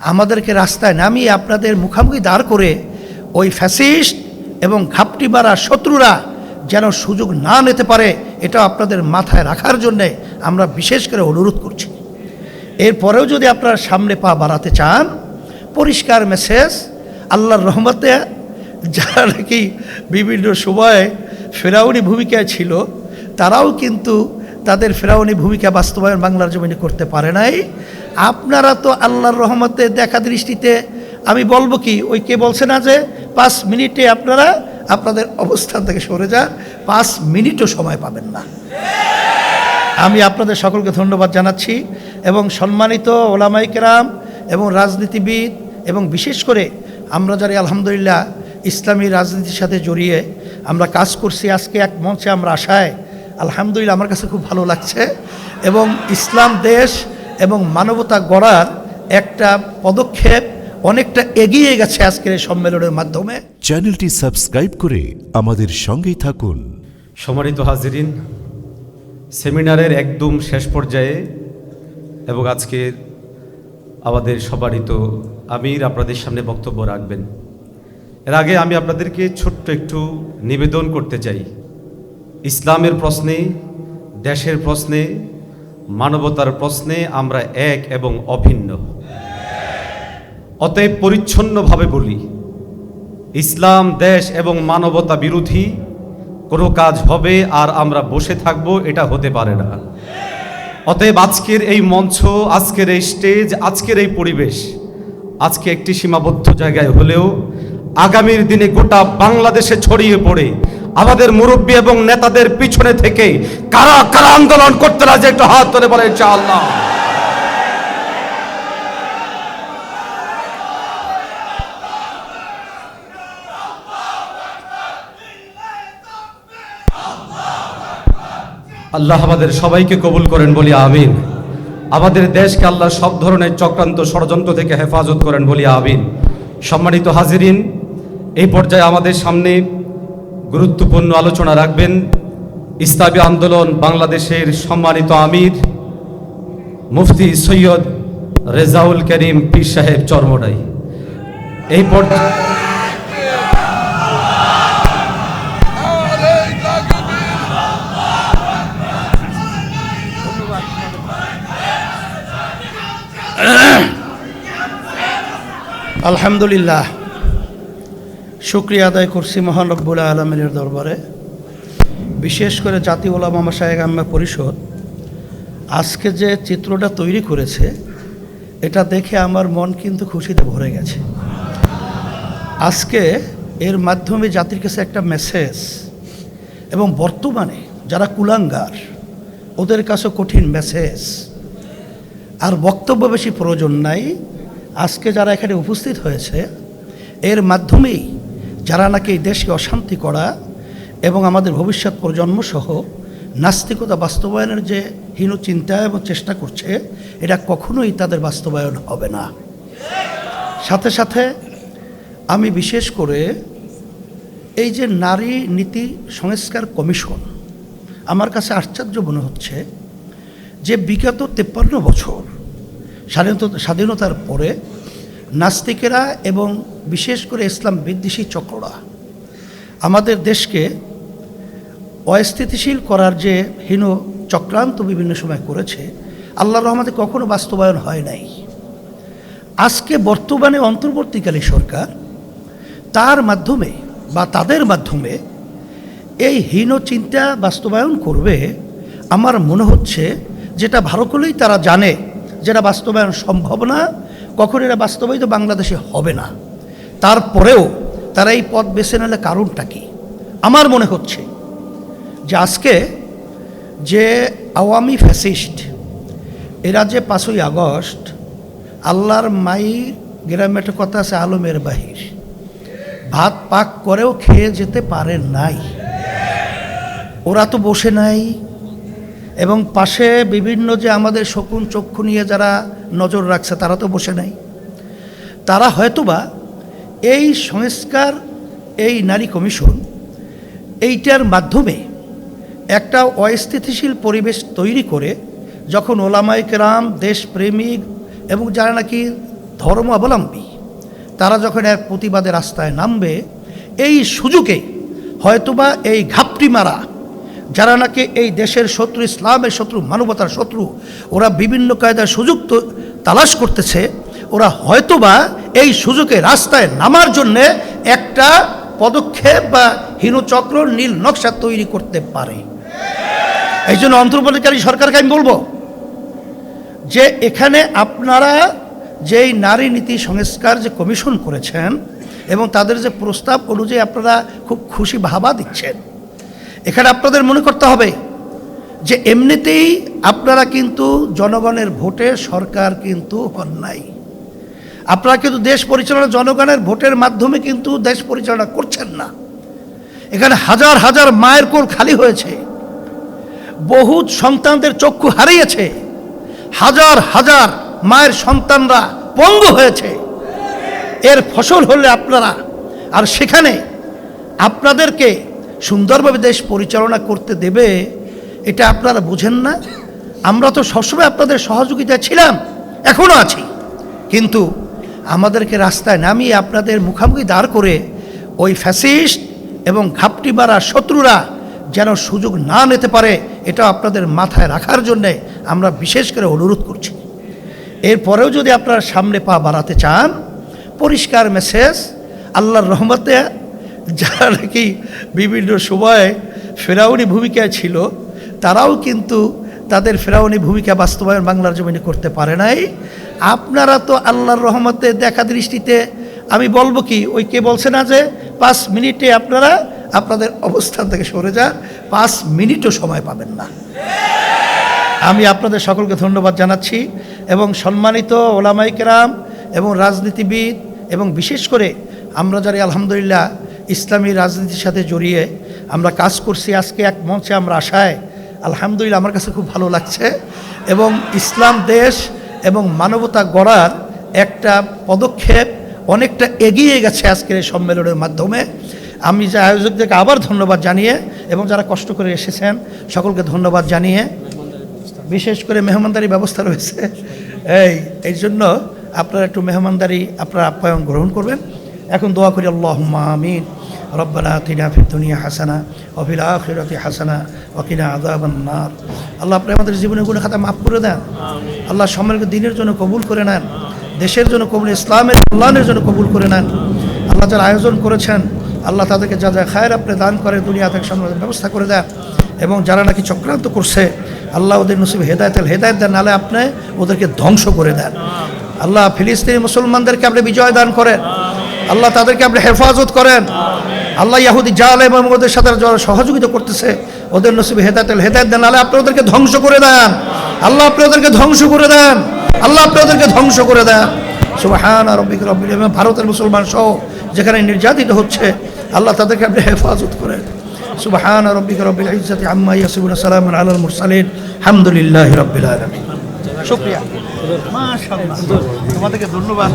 আমাদেরকে রাস্তায় নামিয়ে আপনাদের মুখামুখি দাঁড় করে ওই ফ্যাসিস্ট এবং ঘাপটি মারা শত্রুরা যেন সুযোগ না নিতে পারে এটা আপনাদের মাথায় রাখার জন্যে আমরা বিশেষ করে অনুরোধ করছি। এরপরেও যদি আপনারা সামনে পা বাড়াতে চান, পরিষ্কার মেসেজ, আল্লাহর রহমতে যারা নাকি বিভিন্ন সময়ে ফেরাউনি ভূমিকায় ছিল, তারাও কিন্তু তাদের ফেরাউনি ভূমিকা বাস্তবায়ন বাংলার জমিনে করতে পারে নাই। আপনারা তো আল্লাহর রহমতে দেখা দৃষ্টিতে, আমি বলব কি, ওই কে বলছে না যে, পাঁচ মিনিটে আপনারা আপনাদের অবস্থান থেকে সরে যান, পাঁচ মিনিটও সময় পাবেন না। আমি আপনাদের সকলকে ধন্যবাদ জানাচ্ছি এবং সম্মানিত ওলামাইকেরাম এবং রাজনীতিবিদ এবং বিশেষ করে আমরা যারা আলহামদুলিল্লাহ ইসলামী রাজনীতির সাথে জড়িয়ে আমরা কাজ করছি, আজকে এক মঞ্চে আমরা আশায় আলহামদুলিল্লাহ আমার কাছে খুব ভালো লাগছে এবং ইসলাম দেশ এবং মানবতা গড়ার একটা পদক্ষেপ অনেকটা এগিয়ে গেছে আজকের এই সম্মেলনের মাধ্যমে। চ্যানেলটি সাবস্ক্রাইব করে আমাদের সঙ্গেই থাকুন। সম্মানিত হাজিরিন সেমিনারের একদম শেষ পর্যায়ে এবং আজকের আমাদের সবারিত আমির আপনাদের সামনে বক্তব্য রাখবেন। এর আগে আমি আপনাদেরকে ছোট্ট একটু নিবেদন করতে চাই। ইসলামের প্রশ্নে দেশের প্রশ্নে মানবতার প্রশ্নে আমরা এক এবং অভিন্ন। অতএব পরিচ্ছন্নভাবে বলি, ইসলাম, দেশ এবং মানবতা বিরোধী, কোনো কাজ হবে আর আমরা বসে থাকব, এটা হতে পারে না। অতএব আজকের এই মঞ্চ, আজকের এই স্টেজ আজকের এই পরিবেশ, আজকে একটি সীমাবদ্ধ জায়গায় হলেও আগামীর দিনে গোটা বাংলাদেশে ছড়িয়ে পড়ে আমাদের মুরব্বী এবং নেতাদের পিছনে থেকে কারা কারা আন্দোলন করতে রাজে, একটু হাত ধরে বলে আল্লাহ আল্লাহ আমাদের সবাইকে কবুল করেন বলি আমিন। আমাদের দেশকে আল্লাহ সব ধরনের চক্রান্ত ষড়যন্ত্র থেকে হেফাজত করেন বলি আমিন। সম্মানিত হাজিরিন, এই পর্যায়ে আমাদের সামনে গুরুত্বপূর্ণ আলোচনা রাখবেন। ইসলামী আন্দোলন বাংলাদেশের সম্মানিত আমির, মুফতি সৈয়দ রেজাউল করিম পীর সাহেব চর্মডাই এই আলহামদুলিল্লাহ। শুক্রিয়া আদায় করছি মহান রব্বুল আলমিনের দরবারে। বিশেষ করে জাতীয় ওলামা শাহেক আম্মা পরিষদ, আজকে যে চিত্রটা তৈরি করেছে, এটা দেখে আমার মন কিন্তু খুশিতে ভরে গেছে। আজকে এর মাধ্যমে জাতির কাছে একটা মেসেজ এবং বর্তমানে যারা কুলাঙ্গার, ওদের কাছে কঠিন মেসেজ আর বক্তব্য বেশি প্রয়োজন নাই। আজকে যারা এখানে উপস্থিত হয়েছে, এর মাধ্যমেই যারা নাকি এই দেশকে অশান্তি করা এবং আমাদের ভবিষ্যৎ প্রজন্মসহ নাস্তিকতা বাস্তবায়নের যে হীন চিন্তা এবং চেষ্টা করছে, এটা কখনোই তাদের বাস্তবায়ন হবে না। সাথে সাথে আমি বিশেষ করে এই যে নারী নীতি সংস্কার কমিশন, আমার কাছে আশ্চর্য মনে হচ্ছে যে বিগত তেপ্পান্ন বছর স্বাধীনতা স্বাধীনতার পরে নাস্তিকেরা এবং বিশেষ করে ইসলাম বিদ্বেষী চক্ররা। আমাদের দেশকে অস্থিতিশীল করার যে হীন চক্রান্ত বিভিন্ন সময় করেছে আল্লাহ রহমতে কখনো বাস্তবায়ন হয় নাই। আজকে বর্তমানে অন্তর্বর্তীকালী সরকার তার মাধ্যমে বা তাদের মাধ্যমে এই হীন চিন্তা বাস্তবায়ন করবে। আমার মনে হচ্ছে যেটা ভালো করেই তারা জানে, যেটা বাস্তবায়ন সম্ভব না কখন এরা বাস্তবায়িত বাংলাদেশে হবে না। তারপরেও তারা এই পথ বেছে নিলে কারণটা কি? আমার মনে হচ্ছে যে আজকে যে আওয়ামী ফ্যাসিস্ট, এরা যে পাঁচই আগস্ট আল্লাহর মাই গ্রামে একটা কথা আছে, আলমের বাহির। ভাত পাক করেও খেয়ে যেতে পারে নাই। ওরা তো বসে নাই। এবং পাশে বিভিন্ন যে আমাদের শকুন চক্ষু নিয়ে যারা নজর রাখছে, তারা তো বসে নাই। তারা হয়তোবা এই সংস্কার, এই নারী কমিশন এইটার মাধ্যমে একটা অস্থিতিশীল পরিবেশ তৈরি করে যখন ওলামাই কেরাম, দেশপ্রেমিক এবং যারা নাকি ধর্মাবলম্বী, তারা যখন এক প্রতিবাদের রাস্তায় নামবে, এই সুযোগে হয়তোবা এই ঘাপটি মারা যারা নাকি এই দেশের শত্রু, ইসলামের শত্রু, মানবতার শত্রু, ওরা বিভিন্ন কায়দার সুযোগ তো তালাশ করতেছে, ওরা হয়তোবা এই সুযোগে রাস্তায় নামার জন্যে একটা পদক্ষেপ বা হীনচক্র, নীল নকশা তৈরি করতে পারে। এই জন্য অন্তর্বর্তীকারী সরকারকে আমি বলব যে এখানে আপনারা যেই নারী নীতি সংস্কার যে কমিশন করেছেন এবং তাদের যে প্রস্তাব অনুযায়ী আপনারা খুব খুশি ভাবা দিচ্ছেন। এখানে আপনাদের মনে করতে হবে যে এমনিতেই আপনারা কিন্তু জনগণের ভোটে সরকার কিন্তু হন নাই আপনারা কিন্তু দেশ পরিচালনা জনগণের ভোটের মাধ্যমে কিন্তু দেশ পরিচালনা করছেন না। এখানে হাজার হাজার মায়ের কোল খালি হয়েছে। বহু সন্তানদের চক্ষু হারিয়েছে। হাজার হাজার মায়ের সন্তানরা পঙ্গু হয়েছে। এর ফসল হলে আপনারা, আর সেখানে আপনাদেরকে সুন্দরভাবে দেশ পরিচালনা করতে দেবে, এটা আপনারা বুঝেন না। আমরা তো সবসময় আপনাদের সহযোগিতা ছিলাম এখনও আছি। কিন্তু আমাদেরকে রাস্তায় নামিয়ে আপনাদের মুখামুখি দাঁড় করে ওই ফ্যাসিস্ট এবং ঘাপটি মারা শত্রুরা যেন সুযোগ না নিতে পারে, এটা আপনাদের মাথায় রাখার জন্যে আমরা বিশেষ করে অনুরোধ করছি। এরপরেও যদি আপনারা সামনে পা বাড়াতে চান, পরিষ্কার মেসেজ, আল্লাহর রহমতে যারা নাকি বিভিন্ন সময়ে ফেরাউনি ভূমিকায় ছিল, তারাও কিন্তু তাদের ফেরাউনি ভূমিকা বাস্তবায়ন বাংলার জমিনে করতে পারে নাই। আপনারা তো আল্লাহর রহমতে দেখা দৃষ্টিতে, আমি বলব কি, ওই কে বলছে না যে, পাঁচ মিনিটে আপনারা আপনাদের অবস্থান থেকে সরে যান, পাঁচ মিনিটও সময় পাবেন না। আমি আপনাদের সকলকে ধন্যবাদ জানাচ্ছি এবং সম্মানিত ওলামাই কেরাম এবং রাজনীতিবিদ এবং বিশেষ করে আমরা যারা আলহামদুলিল্লাহ ইসলামী রাজনীতির সাথে জড়িয়ে আমরা কাজ করছি আজকে এক মঞ্চে আমরা আশায়। আলহামদুলিল্লাহ আমার কাছে খুব ভালো লাগছে। এবং ইসলাম দেশ এবং মানবতা গড়ার একটা পদক্ষেপ অনেকটা এগিয়ে গেছে আজকের এই সম্মেলনের মাধ্যমে। আমি যে আয়োজকদেরকে আবার ধন্যবাদ জানিয়ে এবং যারা কষ্ট করে এসেছেন, সকলকে ধন্যবাদ জানিয়ে। বিশেষ করে মেহমানদারি ব্যবস্থা রয়েছে। এই এই জন্য আপনারা একটু মেহমানদারি, আপনারা আপ্যায়ন গ্রহণ করবেন। এখন দোয়া করি আল্লাহ আমিন। রব্বানা তিনা ফির দুনিয়া হাসানা অফিল আখিরাতি হাসানা ওকিনা আদাবান নার। আল্লাহ আপনি আমাদের জীবনের গুণে খাতা মাফ করে দেন। আল্লাহ সমগ্র দিনের জন্য কবুল করে নেন। দেশের জন্য কবুল, ইসলামের কল্যাণের জন্য কবুল করে নেন। আল্লাহ যারা আয়োজন করেছেন, আল্লাহ তাদেরকে যা যা খায়ের আপনি দান করে দুনিয়া থেকে সামনে ব্যবস্থা করে দেন। এবং যারা নাকি চক্রান্ত করছে, আল্লাহ ওদের নসিব হেদায়তের হেদায়ত দেন নাহলে আপনি ওদেরকে ধ্বংস করে দেন। আল্লাহ ফিলিস্তিনি মুসলমানদেরকে আপনি বিজয় দান করেন। আল্লাহ তাদেরকে আপনি হেফাজত করেন। আল্লাহ ইয়াহুদি জাল এবং ওদের সাথে যারা সহযোগিতা করতেছে, ওদের নসিবে হেদায়তের হেদায়ত দেন নাহলে আপনি ওদেরকে ধ্বংস করে দেন। আল্লাহ আপনি ওদেরকে ধ্বংস করে দেন। আল্লাহ আপনি ওদেরকে ধ্বংস করে দেন। সুবাহান রব্বিক রব্বিল ভারতের মুসলমান সহ যেখানে নির্যাতিত হচ্ছে, আল্লাহ তাদেরকে আপনি হেফাজত করেন। সুবাহান রব্বিক রব্বিল ইজ্জাতি আম্মা ইয়াসিবুন সালামুন আলাল মুরসালিন। হামদুলিল্লাহি রাব্বিল আলামিন। শুকরিয়া। মাশাআল্লাহ। তোমাদেরকে ধন্যবাদ।